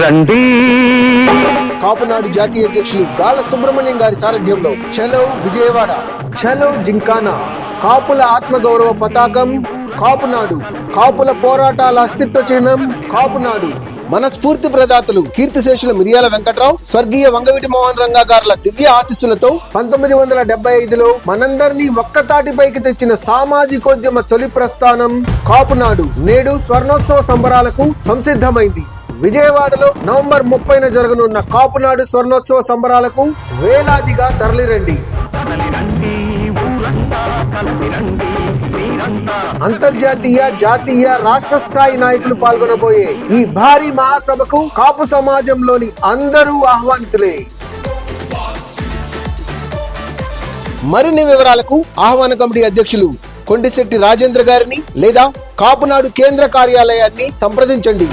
రండి. కాపునాడు జాతీయ అధ్యక్షులు గాల సుబ్రహ్మణ్యం గారి సారథ్యంలో చలో విజయవాడ చలో జింకానా కాపుల ఆత్మగౌరవ పతాకం కాపునాడు కాపుల పోరాటాల అస్తిత్వ చిహ్నం కాపునాడు మనస్ఫూర్తి ప్రదాతలు కీర్తిశేషులు మిరియాల వెంకట్రావు స్వర్గీయ వంగవీటి మోహన్ రంగా గారుల దివ్య ఆశీస్సులతో పంతొమ్మిది వందల డెబ్బై ఐదులో మనందరినీ ఒక్కతాటిపైకి తెచ్చిన సామాజికోద్యమ తొలి ప్రస్థానం కాపునాడు నేడు స్వర్ణోత్సవ సంబరాలకు సంసిద్ధమైంది. విజయవాడలో నవంబర్ ముప్పైన జరగనున్న కాపునాడు స్వర్ణోత్సవ సంబరాలకు వేలాదిగా తరలిరండి. అంతర్జాతీయ జాతీయ రాష్ట్ర స్థాయి నాయకులు పాల్గొనబోయే ఈ భారీ మహాసభకు కాపు సమాజంలోని అందరూ ఆహ్వానితులే. మరిన్ని వివరాలకు ఆహ్వాన కమిటీ అధ్యక్షులు కొండిశెట్టి రాజేంద్ర గారిని లేదా కాపునాడు కేంద్ర కార్యాలయాన్ని సంప్రదించండి.